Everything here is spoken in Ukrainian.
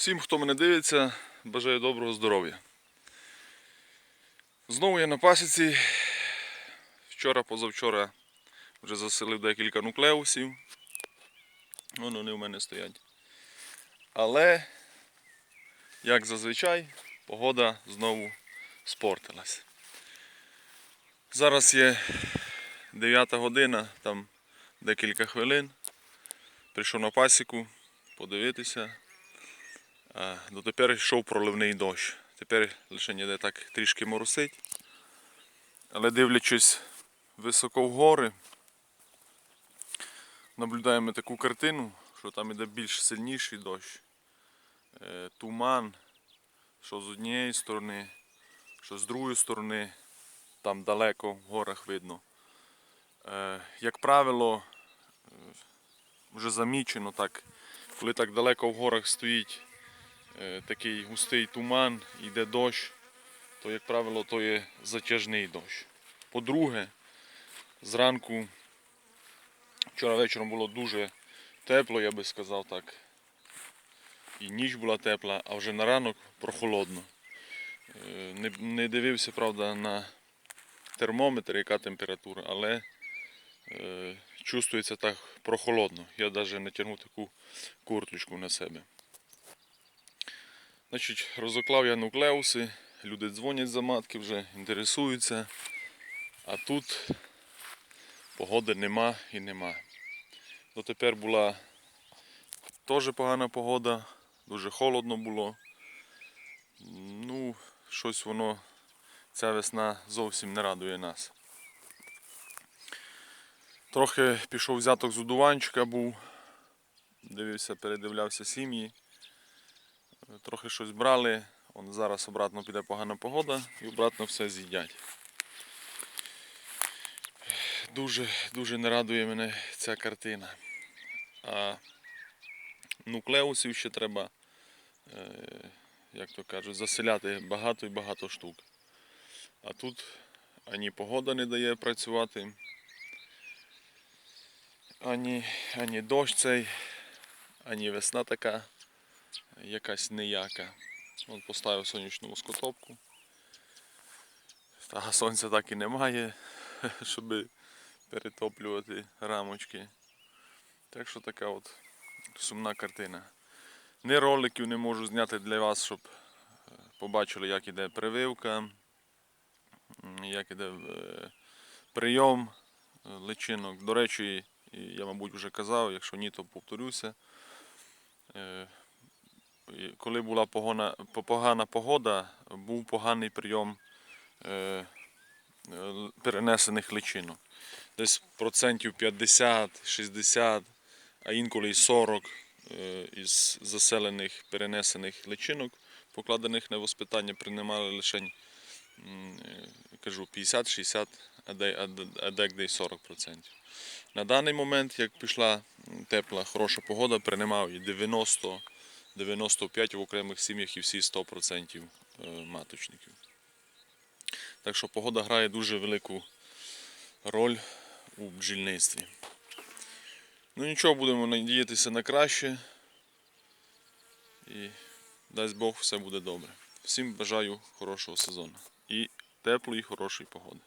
Всім, хто мене дивиться, бажаю доброго здоров'я. Знову я на пасіці. Вчора, позавчора вже заселив декілька нуклеусів. Вон вони в мене стоять. Але, як зазвичай, погода знову спортилась. Зараз є 9 година, там декілька хвилин. Прийшов на пасіку подивитися. А, Дотепер йшов проливний дощ. Тепер лише ніде так трішки моросить. Але дивлячись високо в гори, наблюдаємо таку картину, що там іде більш сильніший дощ. Е, Туман, що з однієї сторони, що з другої сторони, там далеко в горах видно. Е, Як правило, е, вже замічено так, коли так далеко в горах стоїть такий густий туман, йде дощ, то, як правило, то є затяжний дощ. По-друге, зранку, вчора вечором було дуже тепло, я би сказав так. І ніч була тепла, а вже на ранок прохолодно. Е, Не, не дивився, правда, на термометр, яка температура, але е, чувствується так прохолодно. Я навіть натягнув таку курточку на себе. Значить, розоклав я нуклеуси, люди дзвонять за матки вже, інтересуються. А тут погоди нема і нема. Дотепер була теж погана погода, дуже холодно було. Ну, щось воно, ця весна зовсім не радує нас. Трохи пішов взяток з удуванчика був, дивився, передивлявся сім'ї. Трохи щось брали, он зараз обратно піде погана погода і обратно все з'їдять. Дуже, дуже не радує мене ця картина. А нуклеусів ще треба, е, як то кажуть, заселяти багато і багато штук. А тут ані погода не дає працювати, ані, ані дощ цей, ані весна така якась неяка. От поставив сонячну воскотопку. Та сонця так і немає, щоб перетоплювати рамочки. Так що така от сумна картина. Ні роликів не можу зняти для вас, щоб е, побачили, як іде прививка, як іде е, прийом е, личинок. До речі, я, мабуть, вже казав, якщо ні, то повторюся. Коли була погана, погана погода, був поганий прийом е, е, перенесених личинок. Десь процентів 50-60, а інколи й 40 е, із заселених перенесених личинок, покладених на воспитання, приймали лише кажу, 50-60, а де- а а декде й 40%. На даний момент, як пішла тепла, хороша погода, приймав і 90 95 в окремих сім'ях і всі 100% е, маточників. Так що погода грає дуже велику роль у бджільництві. Ну нічого, будемо надіятися на краще. І дасть Бог, все буде добре. Всім бажаю хорошого сезону. І теплої, хорошої погоди.